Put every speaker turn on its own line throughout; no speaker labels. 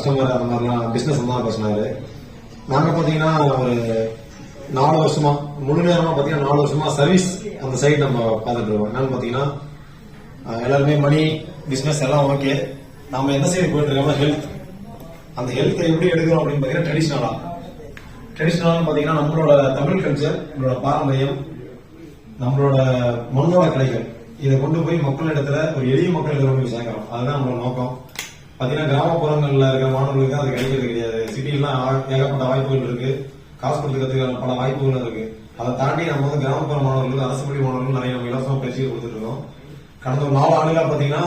Customer அந்த மாதிரிலாம் business தான் பேசினாரு. நாங்கள் பார்த்தீங்கன்னா ஒரு நாலு வருஷமா முழு நேரமா பார்த்தீங்கன்னா நாலு வருஷமா சர்வீஸ் அந்த சைடு நம்ம பார்த்துட்டு இருக்கோம். என்னன்னு பார்த்தீங்கன்னா எல்லாருமே மணி பிஸ்னஸ் எல்லாம் ஓகே நாம எந்த சைடு போயிட்டு இருக்கோம்னா ஹெல்த் அந்த ஹெல்த்தை எப்படி எடுக்கிறோம் அப்படின்னு பார்த்தீங்கன்னா ட்ரெடிஷ்னலாக ட்ரெடிஷ்னலாக பார்த்தீங்கன்னா நம்மளோட தமிழ் கல்ச்சர் நம்மளோட பாரம்பரியம் நம்மளோட மண்ணோட கலைகள். இதை கொண்டு போய் மக்களிடத்துல ஒரு எளிய மக்களிடத்துல கொண்டு போய் சேர்க்கிறோம். அதுதான் நம்மளோட நோக்கம். பாத்தீங்கன்னா கிராமப்புறங்கள்ல இருக்கிற மாணவர்களுக்கு அது கிடைக்கிறது கிடையாது. சிட்டிலாம் ஏகப்பட்ட வாய்ப்புகள் இருக்கு. காசு கொடுத்து கத்துக்கிற பல வாய்ப்புகள் இருக்கு. அதை தாண்டி நம்ம வந்து கிராமப்புற மாணவர்கள் அரசு பள்ளி மாணவர்கள் நிறைய நம்ம இலவசமா பயிற்சி கொடுத்துட்டு இருக்கோம் கடந்த ஒரு நாலு ஆண்டுகளா பாத்தீங்கன்னா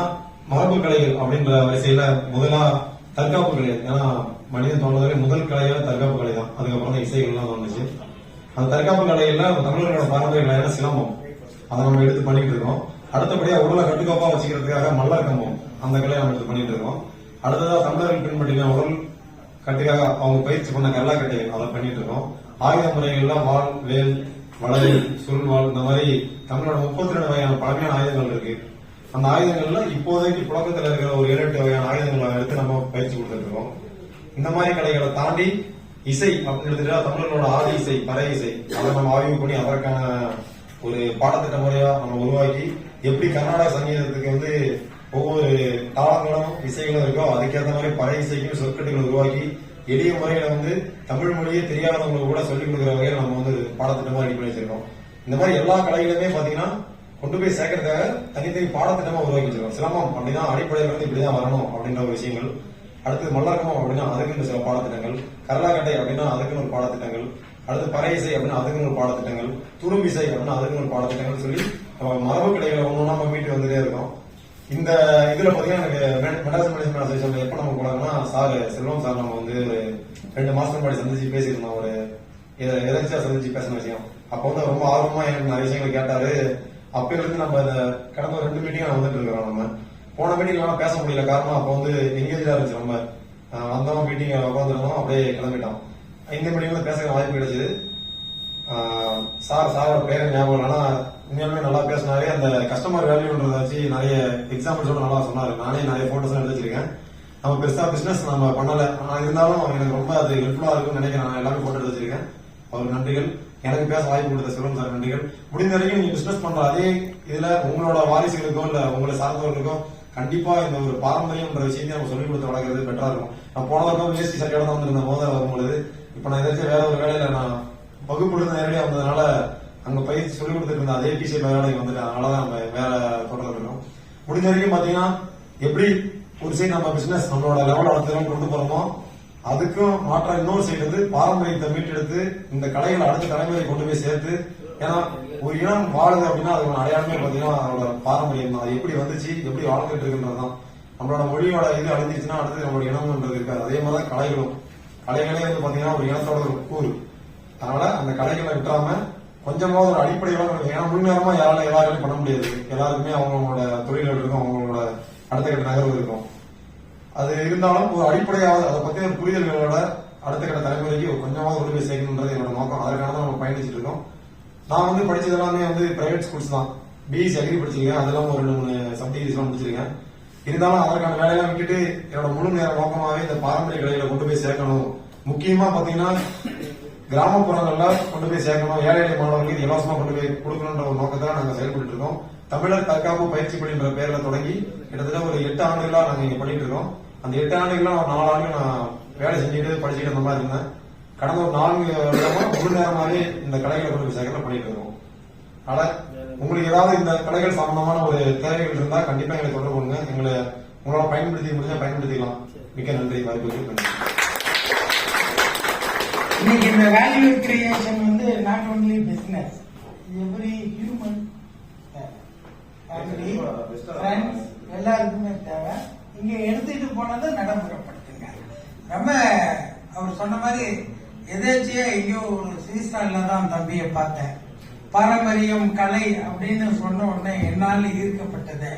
மரபு கலைகள் அப்படின்ற வரிசையில முதலா தற்காப்பு கலை. ஏன்னா மனிதன் தோன்றதே முதல் கலையா தற்காப்பு கலை தான். அதுக்கப்புறம் தான் இசைகள்லாம் தோணுச்சு அந்த தற்காப்பு கலையில தமிழர்களோட பாரம்பரிய கலையான சிலம்பம். அதை நம்ம எடுத்து பண்ணிட்டு இருக்கோம். அடுத்தபடியா உடலை கட்டுக்கோப்பா வச்சுக்கிறதுக்காக மல்லர் கம்பம். அந்த கலையை நம்ம எடுத்து பண்ணிட்டு இருக்கோம். அடுத்ததா தமிழர்கள் பின்பற்றின உடல் கட்டுக்காக அவங்க பயிற்சி பண்ண கல்லாக்கட்டை அதை பண்ணிட்டு இருக்கோம். ஆயுத முறைகள்லாம் வாள் வேல் வளரி சுருள்வாள் இந்த மாதிரி தமிழோட முப்பத்தி ரெண்டு வகையான பழமையான ஆயுதங்கள் இருக்கு. அந்த ஆயுதங்கள்ல இப்போதைக்கு புழக்கத்தில் இருக்கிற ஒரு ஏழு எட்டு வகையான ஆயுதங்களை எடுத்து நம்ம பயிற்சி கொடுத்துருக்கோம் இந்த மாதிரி கலைகளை தாண்டி இசை அப்படின்னு தமிழர்களோட ஆதி இசை பறை இசை. அதை நம்ம ஆய்வு பண்ணி அதற்கான ஒரு பாடத்திட்ட முறையா நம்ம உருவாக்கி எப்படி கர்நாடக சங்கீதத்துக்கு வந்து ஒவ்வொரு தாளங்களும் இசைகளும் இருக்கோ அதுக்கேற்ற மாதிரி பறை இசைக்கும் சொற்கட்டுகளை உருவாக்கி எளிய முறையில வந்து தமிழ் மொழியே தெரியாதவங்களுக்கு கூட சொல்லிக் கொடுக்குற வகையில் நம்ம வந்து பாடத்திட்டமா ரெடி பண்ணி வச்சிருக்கோம். இந்த மாதிரி எல்லா கலைகளுமே பாத்தீங்கன்னா கொண்டு போய் சேர்க்கறதுக்காக தனித்தனி பாடத்திட்டமா உருவாக்கி வச்சிருக்கோம். சிலம்பம் அப்படின்னா அடிப்படையில வந்து இப்படிதான் வரணும் அப்படின்ற ஒரு விஷயங்கள். அடுத்து மல்லர்க்கம் அப்படின்னா அதுக்குன்னு சில பாடத்திட்டங்கள். கரலாக்கட்டை அப்படின்னா அதுக்குன்னு ஒரு பாடத்திட்டங்கள். அடுத்து பறை இசை அப்படின்னா அதுக்குன்னு ஒரு பாடத்திட்டங்கள். துரும்பு இசை அப்படின்னா அதுக்குன்னு ஒரு பாடத்திட்டங்கள் சொல்லி நம்ம மரபு கடைகளை ஒன்று நம்ம மீட்டு வந்துட்டே இருக்கோம். இந்த இதுல பாத்தீங்கன்னா எனக்கு மெ- மெட்ராஸ் அசோசியேஷன் எப்ப நம்ம போனாங்கன்னா சார் செல்வம் சார் நம்ம வந்து ரெண்டு மாசம் முன்னாடி சந்திச்சு பேசியிருந்தோம் ஒரு எத- எதாச்சியா சந்திச்சு பேசின விஷயம். அப்ப வந்து ரொம்ப ஆர்வமா எனக்கு நிறைய விஷயங்கள் கேட்டாரு. அப்பையில இருந்து நம்ம இந்த கடந்த ரெண்டு மீட்டிங் வந்துட்டு இருக்கிறோம் நம்ம. போன மீட்டிங்லாம் பேச முடியல. காரணம் அப்ப வந்து எங்கேஜா இருந்துச்சு நம்ம. வந்தோம் மீட்டிங் உட்காந்துருந்தோம் அப்படியே கிளம்பிட்டோம். இந்த மீட்டிங்ல பேச வாய்ப்பு கிடைச்சது. சார் சாரோட பேரை ஞாபகம் இல்லை. உண்மையாலுமே நல்லா பேசினாரு. அந்த கஸ்டமர் வேல்யூன்றத வச்சு நிறைய எக்ஸாம்பிள்ஸோட நல்லா சொன்னாரு. நானே நிறைய போட்டோஸ் எடுத்து வச்சிருக்கேன். நம்ம பெருசா பிசினஸ் நம்ம பண்ணல. ஆனா இருந்தாலும் எனக்கு ரொம்ப அது ஹெல்ப்ஃபுல்லா இருக்கும்னு நினைக்கிறேன். நான் எல்லாமே போட்டோ எடுத்து வச்சிருக்கேன். அவருக்கு நன்றிகள். எனக்கு பேச வாய்ப்பு கொடுத்த சிவன் சார் நன்றிகள். முடிந்த வரைக்கும் நீங்க பிசினஸ் பண்ற அதே இதுல உங்களோட வாரிசுகளுக்கோ இல்ல உங்களை சார்ந்தவர்களுக்கோ கண்டிப்பா இந்த ஒரு பாரம்பரியம்ன்ற விஷயத்தையும் நம்ம சொல்லிக் கொடுத்து வளர்க்கறது பெட்டரா இருக்கும். நான் போன வருடம் வேஷ்டி சட்டையோட தான் வந்திருந்த போத வரும்பொழுது இப்ப நான் எதாச்சும் வேற ஒரு வேலையில நான் வகுப்புல நேரடியா வந்ததுனால அங்க பயிற்சி சொல்லிக் கொடுத்துட்டு இருந்த அதே டிஷர்ட் வேலைக்கு வந்துட்டு அதனாலதான் நம்ம வேற தொடர்ந்து இருக்கோம் முடிஞ்ச வரைக்கும் பாத்தீங்கன்னா எப்படி ஒரு சைடு நம்ம பிசினஸ் நம்மளோட லெவல் வளர்த்து கொண்டு போறோமோ அதுக்கும் மாற்ற இன்னொரு சைடு வந்து பாரம்பரியத்தை மீட்டெடுத்து இந்த கலைகளை அடுத்த தலைமுறை கொண்டு போய் சேர்த்து ஏன்னா ஒரு இனம் வாழுது அப்படின்னா அதோட அடையாளமே பாத்தீங்கன்னா அதோட பாரம்பரியம் தான். அது எப்படி வந்துச்சு எப்படி வாழ்ந்துட்டு இருக்குன்றதுதான் நம்மளோட மொழியோட இது அழிஞ்சிச்சுன்னா அடுத்து நம்மளோட இனம்ன்றது இருக்காது. அதே மாதிரி தான் கலைகளும். கலைகளே வந்து பாத்தீங்கன்னா ஒரு இனத்தோட ஒரு கூறு. அதனால அந்த கலைகளை விட்டாம கொஞ்சமாவது ஒரு அடிப்படையில ஏன்னா முன்னேறமா யாரால எல்லாருமே பண்ண முடியாது. எல்லாருக்குமே அவங்களோட தொழில்கள் இருக்கும் அவங்களோட அடுத்த கட்ட நகர்வு இருக்கும். அது இருந்தாலும் ஒரு அடிப்படையாவது அதை பத்தி ஒரு புரிதல்களோட அடுத்த கட்ட தலைமுறைக்கு கொஞ்சமாவது உரிமை சேர்க்கணுன்றது என்னோட நோக்கம். அதற்காக தான் நம்ம பயணிச்சுட்டு இருக்கோம். நான் வந்து படிச்சது எல்லாமே வந்து பிரைவேட் ஸ்கூல்ஸ் தான். பிஎஸ்சி அக்ரி படிச்சிருக்கேன். அதெல்லாம் ஒரு ரெண்டு மூணு சப்டிவிஷன் முடிச்சிருக்கேன். இருந்தாலும் அதற்கான வேலையெல்லாம் விட்டுட்டு என்னோட முழு நேர நோக்கமாவே இந்த பாரம்பரிய கலைகளை கொண்டு போய் சேர்க்கணும். முக்கியமா பாத்தீங்கன்னா கிராமப்புறங்கள்ல கொண்டு போய் சேர்க்கணும். ஏழை எளிய மாணவர்களுக்கு இது இலவசமா கொண்டு போய் கொடுக்கணுன்ற ஒரு நோக்கத்துல நாங்க செயல்பட்டு இருக்கோம். தமிழர் தற்காப்பு பயிற்சி பள்ளின்ற பேர்ல தொடங்கி கிட்டத்தட்ட ஒரு எட்டு ஆண்டுகளா நாங்க இங்க பண்ணிட்டு இருக்கோம். அந்த எட்டு ஆண்டுகளா ஒரு நாலு ஆண்டு நான் வேலை செஞ்சுட்டு படிச்சுட்டு அந்த மாதிரி இருந்தேன். கடந்த ஒரு நான்கு வருடமா முழு நேரமாவே இந்த கலைகளை கொண்டு போய் சேர்க்கல பண்ணிட்டு இருக்கோம். ஆனா உங்களுக்கு ஏதாவது இந்த கலைகள் சம்பந்தமான ஒரு தேவைகள் இருந்தா கண்டிப்பா எங்களை தொடர்பு பண்ணுங்க எங்களை உங்களால் பயன்படுத்தி முடிஞ்சா பயன்படுத்திக்கலாம். மிக்க நன்றி. வாய்ப்பு நன்றி.
இன்னைக்கு இந்த வேல்யூ கிரியேஷன் வந்து not only business every human family friends எல்லாருக்குமே தேவை. இங்க எடுத்துட்டு போனதை நடைமுறைப்படுத்துங்க. ரொம்ப அவர் சொன்ன மாதிரி எதேச்சியா எங்கேயோ ஒரு சீசனில் தான் தம்பியை பார்த்தேன். பாரம்பரியம் கலை அப்படின்னு சொன்ன உடனே என்னால் ஈர்க்கப்பட்டது.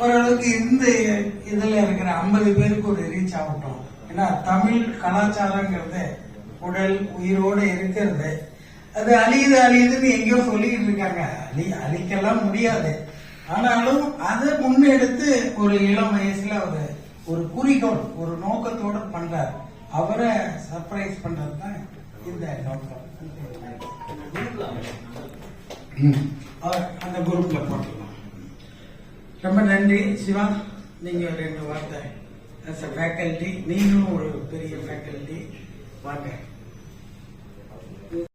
ஓரளவுக்கு இந்த இதில் இருக்கிற ஐம்பது பேருக்கு ஒரு ரீச் ஆகட்டும். ஏன்னா தமிழ் கலாச்சாரங்கிறது உடல் உயிரோடு இருக்கிறது. அது அழியுது அழியுதுன்னு எங்கேயோ சொல்லிக்கிட்டு இருக்காங்க. அழி அழிக்கலாம் முடியாது. ஆனாலும் அதை முன்னெடுத்து ஒரு இளம் வயசுல ஒரு ஒரு குறிக்கோள் ஒரு நோக்கத்தோட பண்றார். அவரை சர்ப்ரைஸ் பண்றது தான் இந்த நோக்கம். அவர் அந்த குரூப்ல போட்டுக்கலாம் ரொம்ப நன்றி சிவா. நீங்க ரெண்டு வார்த்தை. ஃபேக்கல்டி நீங்களும் ஒரு பெரிய ஃபேக்கல்டி வாங்க.